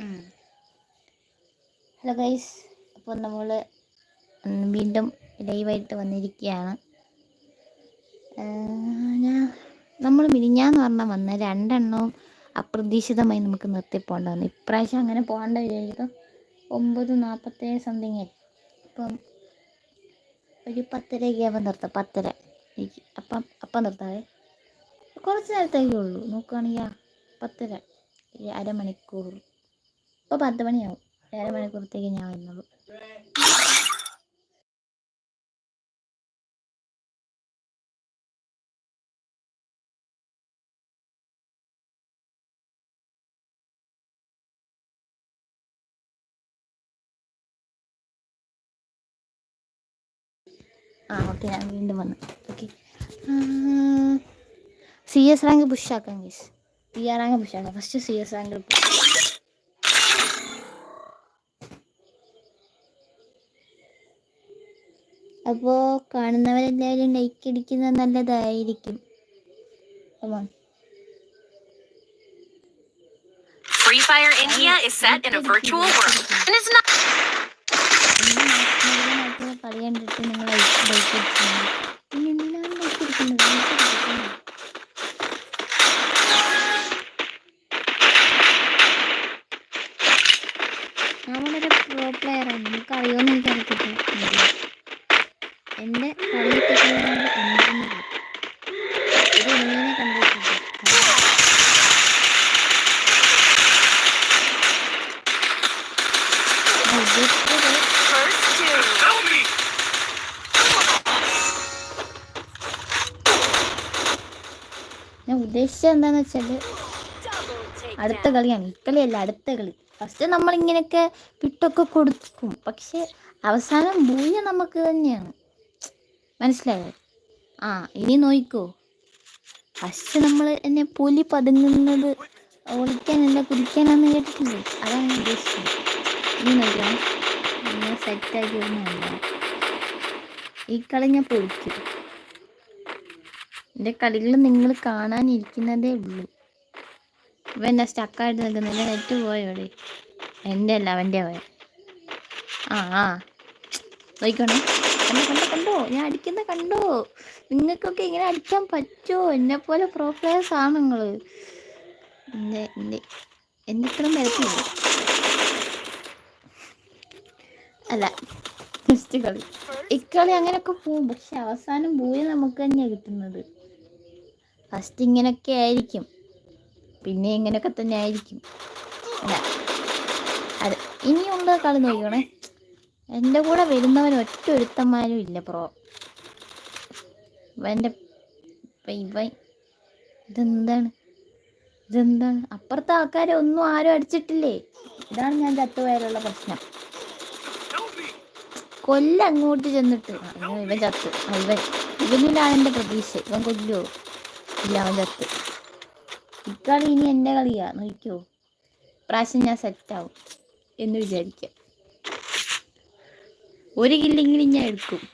Hello guys അപ്പോൾ നമ്മൾ വീണ്ടും ലൈവായിട്ട് വന്നിരിക്കുകയാണ്. ഞാൻ നമ്മൾ മിനിഞ്ഞാന്ന് പറഞ്ഞാൽ വന്ന രണ്ടെണ്ണവും അപ്രതീക്ഷിതമായി നമുക്ക് നിർത്തിപ്പോണ്ട വന്നു. ഇപ്രാവശ്യം അങ്ങനെ പോകേണ്ട വിചാരിക്കും ഒമ്പത് നാൽപ്പത്തേഴ് സംതിങ് ഇപ്പം ഒരു പത്തരയൊക്കെ ആകുമ്പോൾ നിർത്താം. പത്തര. അപ്പം അപ്പം നിർത്താവേ. കുറച്ച് നേരത്തേക്കേ ഉള്ളൂ. നോക്കുകയാണെങ്കിൽ പത്തര അരമണിക്കൂർ. ഇപ്പോൾ പത്ത് മണിയാവും. അരമണിക്കൂറത്തേക്ക് ഞാൻ വരുന്നുള്ളൂ. ആ ഓക്കെ ഞാൻ വീണ്ടും വന്നു. ഓക്കെ സി എസ് റാങ്ക് പുഷാക്കാം ഗീസ് പി ആർ റാങ്ക് പുഷാക്കാം ഫസ്റ്റ് സി എസ് റാങ്ക് അപ്പോൾ കാണുന്നവരെല്ലാവരും ലൈക്ക് അടിക്കുന്നത് നല്ലതായിരിക്കും Free Fire India is set in a virtual world and is not കളി കണ്ടിട്ട് നിങ്ങൾ ലൈക്ക് അടിക്കുന്നത് പിന്നെ എന്തിനാണ് ലൈക്ക് അടിക്കുന്നത് like അടിക്കുന്നത്? ഞാൻ വളരെ പ്രോ പ്ലെയറാണ് നിങ്ങൾക്ക് അറിയുമെന്ന് എനിക്കറിയത്തില്ല എന്റെ കളി തെറ്റുന്നത് എന്തെന്നില്ല ഇത് എങ്ങനെ കണ്ടിട്ടുണ്ട് ഉദ്ദേശിച്ചത് first two. Help me! ഞാൻ ഉദ്ദേശിച്ചത് എന്താന്ന് വെച്ചാൽ അടുത്ത കളിയാണ് ഈ കളിയല്ല അടുത്ത കളി. ഫസ്റ്റ് നമ്മൾ ഇങ്ങനെയൊക്കെ വിട്ടൊക്കെ കൊടുക്കും. പക്ഷെ അവസാനം ഭൂയ നമുക്ക് തന്നെയാണ്. മനസ്സിലായോ? ആ ഇനി നോയിക്കോ ഫസ്റ്റ് നമ്മൾ എന്നെ പുലി പതുങ്ങുന്നത് ഒളിക്കാനല്ല കുടിക്കാനാന്ന് കേട്ടിട്ടില്ലേ? അതാണ് ഉദ്ദേശിക്കുന്നത് ഇനി നോക്കാം ഞാൻ സെറ്റാക്കി വരുന്നതല്ല ഈ കളി ഞാൻ പൊളിക്കും. എന്റെ കളികൾ നിങ്ങൾ കാണാനിരിക്കുന്നതേ ഉള്ളൂ. ഇവ എന്നെ സ്റ്റക്കായിട്ട് നിൽക്കുന്നില്ല നെറ്റ് പോയോടെ എന്റെ അല്ല അവന്റെ പോയ. ആ ആ. നോക്കണേ കണ്ടോ കണ്ടോ കണ്ടോ? ഞാൻ അടിക്കുന്ന കണ്ടോ? നിങ്ങൾക്കൊക്കെ ഇങ്ങനെ അടിക്കാൻ പറ്റുമോ എന്നെ പോലെ പ്രോ ആണ് നിങ്ങൾ എന്റെ എന്റെ എന്റെ ഇത്രയും വരത്തില്ല അല്ല ഫസ്റ്റ് കളി. ഇക്കളി അങ്ങനെയൊക്കെ പോവും പക്ഷെ അവസാനം പോയി നമുക്ക് തന്നെയാണ് കിട്ടുന്നത്. ഫസ്റ്റ് ഇങ്ങനെയൊക്കെ ആയിരിക്കും. പിന്നെ ഇങ്ങനെയൊക്കെ തന്നെ ആയിരിക്കും. അല്ല അതെ ഇനിയുള്ള കളി നോക്കണേ എന്റെ കൂടെ വരുന്നവൻ ഒറ്റ ഒരുത്തന്മാരും ഇല്ല പ്രോ ഇപ്പം ഇവൻ ഇതെന്താണ്? ഇതെന്താണ്? അപ്പുറത്തെ ആൾക്കാരെ ഒന്നും ആരും അടിച്ചിട്ടില്ലേ? ഇതാണ് ഞാൻ ചത്തുപോയാലുള്ള പ്രശ്നം! കൊല്ല അങ്ങോട്ട് ചെന്നിട്ട്. ഇവൻ ചത്ത്. ഇവൻ ഇവനിലാണ് എന്റെ പ്രതീക്ഷ. ഇവൻ കൊല്ലോ ഇല്ല അവൻ ചത്ത്. ഇക്കാളി ഇനി എന്റെ കളിയാ. നോക്കിയോ? പ്രാവശ്യം ഞാൻ സെറ്റാവും എന്ന് വിചാരിക്കാം. ഒരു കില്ലെങ്കിലും ഞാൻ എടുക്കും.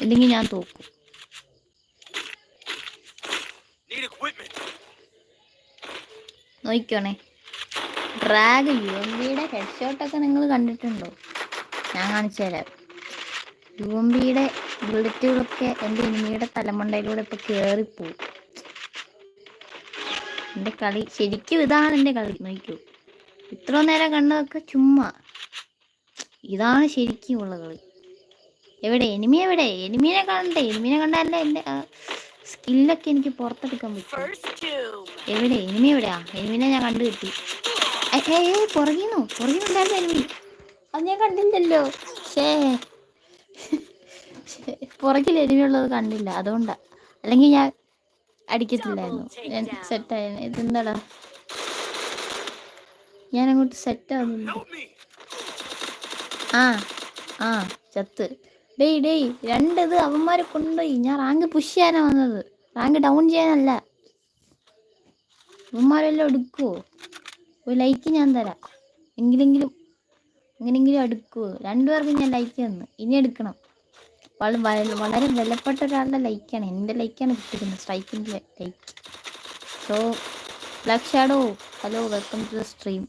അല്ലെങ്കിൽ ഞാൻ തോക്കും. നോക്കണേ. നോക്കിക്കോണേ. ഡ്രാഗ് യുവമ്പിയുടെ ഹെഡ് ഷോട്ടൊക്കെ നിങ്ങൾ കണ്ടിട്ടുണ്ടോ? ഞാൻ കാണിച്ചു തരാം. യു എം ബിയുടെ ബുള്ളറ്റുകളൊക്കെ എന്റെ എനിമിയുടെ തലമുണ്ടയിലൂടെ ഇപ്പൊ കേറിപ്പോവും. എന്റെ കളി ശരിക്കും ഇതാണ് എന്റെ കളി. നോക്കൂ ഇത്ര നേരം കണ്ടതൊക്കെ ചുമ്മാ. ഇതാണ് ശരിക്കും ഉള്ള കളി. എവിടെ? എനിമി എവിടെ? എനിമീനെ കണ്ടേ. എനിമീനെ കണ്ടാലേ എന്റെ സ്കില്ലൊക്കെ എനിക്ക് പുറത്തെടുക്കാൻ പറ്റും. എവിടെ? എനിമി എവിടെയാ? എനിമിനെ ഞാൻ കണ്ടു കിട്ടി ഏ പുറകീന്നുണ്ടായിരുന്നു പുറകിന്നുണ്ടായിരുന്നു എനിമി അത് ഞാൻ കണ്ടില്ലല്ലോ. ഷേ പുറകിൽ എരിവുള്ളത് കണ്ടില്ല. അതുകൊണ്ടാ. അല്ലെങ്കിൽ ഞാൻ അടിക്കത്തില്ലായിരുന്നു. ഞാൻ സെറ്റായിരുന്നു ഇതെന്താടാ? ഞാൻ അങ്ങോട്ട് സെറ്റാവുന്നില്ല ആവുന്നു ആ. ആ. ചത്ത്. ഡേയ് ഡേയ്. രണ്ടത് അവന്മാരെ കൊണ്ടുപോയി. ഞാൻ റാങ്ക് പുഷ് ചെയ്യാനാ വന്നത്. റാങ്ക് ഡൗൺ ചെയ്യാനല്ല. അവന്മാരെല്ലാം എടുക്കുവോ? ഒരു ലൈക്ക് ഞാൻ തരാം. എങ്കിലെങ്കിലും എങ്ങനെയെങ്കിലും എടുക്കുവോ രണ്ടുപേർക്കും ഞാൻ ലൈക്ക് തന്നു. ഇനി എടുക്കണം. വള- വള- വളരെ വിലപ്പെട്ട ഒരാളുടെ ലൈക്കാണ് എന്റെ ലൈക്കാണ് കിട്ടിയിരുന്നത് സ്ട്രൈക്കിന്റെ like so black shadow hello welcome to the stream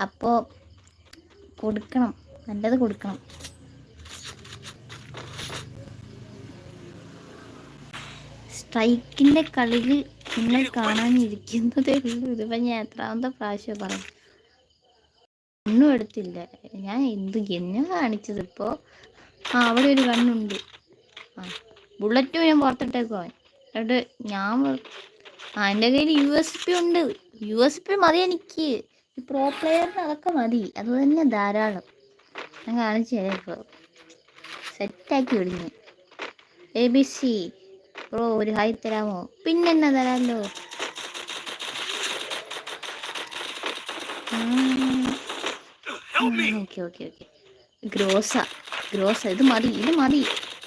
അപ്പോൾ കൊടുക്കണം. നല്ലത് കൊടുക്കണം. സ്ട്രൈക്കിന്റെ കളിയിൽ നിങ്ങൾ കാണാനിരിക്കുന്നതേ ഉള്ളൂ. ഇതിപ്പോൾ ഞാൻ എത്രാമത്തെ പ്രാവശ്യം പറയും ഒന്നും എടുത്തില്ല. ഞാൻ എന്ത് എന്നെ കാണിച്ചത് ഇപ്പോൾ ആ അവിടെ ഒരു കണ്ണുണ്ട്. ആ ബുള്ളറ്റും ഞാൻ പുറത്തിട്ടേക്കോ എന്നിട്ട് ഞാൻ ആ എന്റെ കയ്യിൽ യു എസ് പി ഉണ്ട്. യു എസ് പി മതി എനിക്ക്. പ്രോ പ്ലെയറിന് അതൊക്കെ മതി. അത് തന്നെ ധാരാളം. ഞാൻ കാണിച്ചു തരാം ഇപ്പോൾ സെറ്റാക്കി വിടുന്നു. എ ബി സി പ്രോ ഒരു ഹായ് തരാമോ? പിന്നെന്നാ തരാമല്ലോ! ഓക്കെ ഓക്കെ ഓക്കെ ഗ്രോസ ഗ്രോസ ഇത് മതി ഇത് മതി.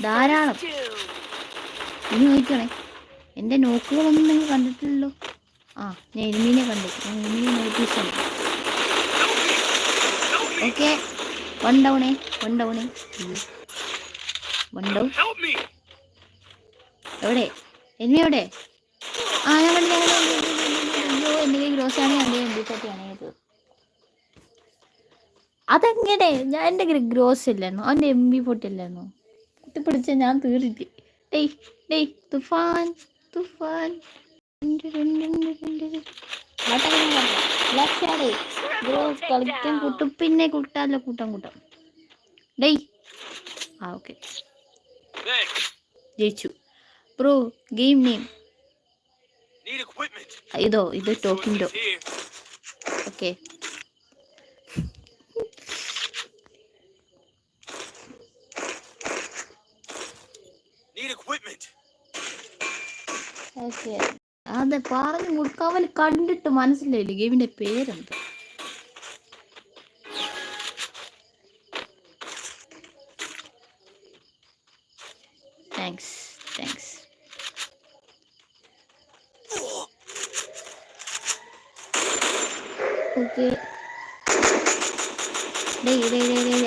ധാരാളം. ഇനി നോക്കണേ എന്റെ നോക്കുകളൊന്നും നിങ്ങൾ കണ്ടിട്ടില്ലല്ലോ. ആ ഞാൻ എനിമീനെ കണ്ടു. ഞാൻ എനിമീനെ നോട്ടീസ് കണ്ടു ഓക്കെ വൺ ഡൗണേ വൺ ഡൗണേ വൺ ഡൗൺ എവിടെ? എനിമി എവിടെ? ആ ഞാൻ കണ്ടു ഞാൻ കണ്ടു. എന്റെ കൈ ഗ്രോസ് ആണ് എന്റെ ചട്ടിയാണ് ഇത് അതെങ്ങനെ? ഞാൻ എന്റെ ഗ്രോസ് ഇല്ലായിരുന്നു അവന്റെ എം ബി പൊട്ടില്ലായിരുന്നു. കുത്തിപ്പിടിച്ച ഞാൻ തീറിട്ട് ഡേയ് ഡേയ് തുഫാൻ തുഫാൻ. കളിക്കാൻ കൂട്ടും. പിന്നെ കൂട്ടാല്ലോ കൂട്ടാൻ കൂട്ടാം. ഡേയ്. ആ ഓക്കെ. ജയിച്ചു. Bro game name. ഇതോ ഇത് ടോക്കിംഗ് ഡോ ഓക്കെ. അതെ പറഞ്ഞു മുടുക്കാവൻ കണ്ടിട്ട് മനസ്സിലായില്ല ഗെയിമിന്റെ പേരെന്ത്. താങ്ക്സ് താങ്ക്സ്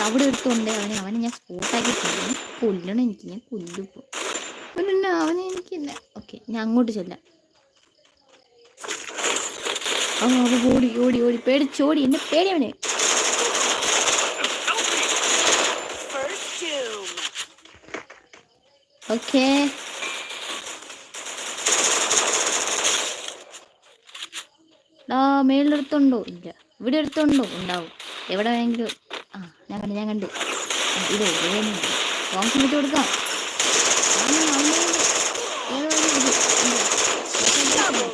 അവിടെ എടുത്തോണ്ടേ അവനെ അവനെ ഞാൻ സ്പോട്ടാക്കി കൊല്ലണം എനിക്ക് ഞാൻ കൊല്ലുപ്പോ പിന്നെ അവനെ എനിക്കില്ല. ഓക്കെ ഞാൻ അങ്ങോട്ട് ചെല്ലാം. ആ ഓടി ഓടി ഓടി പേടിച്ചോടി എന്നെ പേടിയവനെ. ഓക്കെ. ഡാ മേളിലെടുത്തുണ്ടോ? ഇല്ല. ഇവിടെ എടുത്തുണ്ടോ ഉണ്ടാവും. എവിടെ വേണമെങ്കിലും. ആ ഞാൻ കണ്ടു ഞാൻ കണ്ടു. ഇത് വിട്ട് കൊടുക്കാം ആ, അവനെ ഉണ്ട്. ഏതോ ഒരു ഇത്. ഉണ്ട്. Double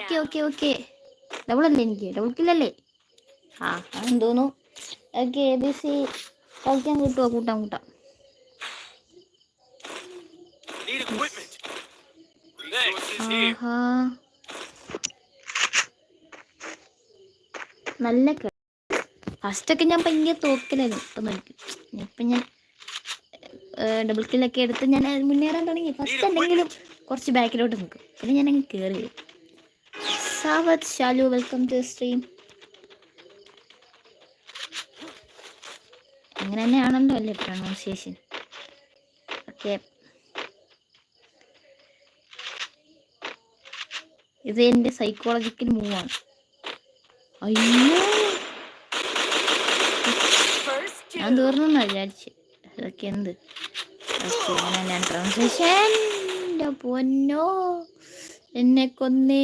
okay. Okay okay. Double അല്ലേ എനിക്ക്? ഡബിൾ കില്ലല്ലേ ആ എന്തോന്നു ഓക്കെ എ ബി സി കളിക്കാൻ കൂട്ടുമോ കൂട്ടാം കൂട്ടാം. നല്ല ഫസ്റ്റൊക്കെ ഞാൻ ഭയങ്കര തോക്കലായിരുന്നു. ഇപ്പം നോക്കി. ഇപ്പം ഞാൻ ഡബിൾ കില്ലൊക്കെ എടുത്ത് ഞാൻ മുന്നേറാൻ തുടങ്ങി. ഫസ്റ്റ് എന്തെങ്കിലും കുറച്ച് ബാക്കിലോട്ട് നിൽക്കും. പിന്നെ ഞാൻ അങ്ങ് കയറി വരും Shalu, welcome to the stream. അങ്ങനെ തന്നെയാണല്ലോ അല്ലേ പ്രൊണൗൺസിയേഷൻ ഓക്കെ ഇത് എന്റെ സൈക്കോളജിക്കൽ മൂവാണ് അയ്യോ ഞാൻ. തീർന്നെന്നാ വിചാരിച്ച് അതൊക്കെ എന്ത് ഓക്കെ അങ്ങനെ ഞാൻ പൊന്നോ എന്നെ കൊന്നേ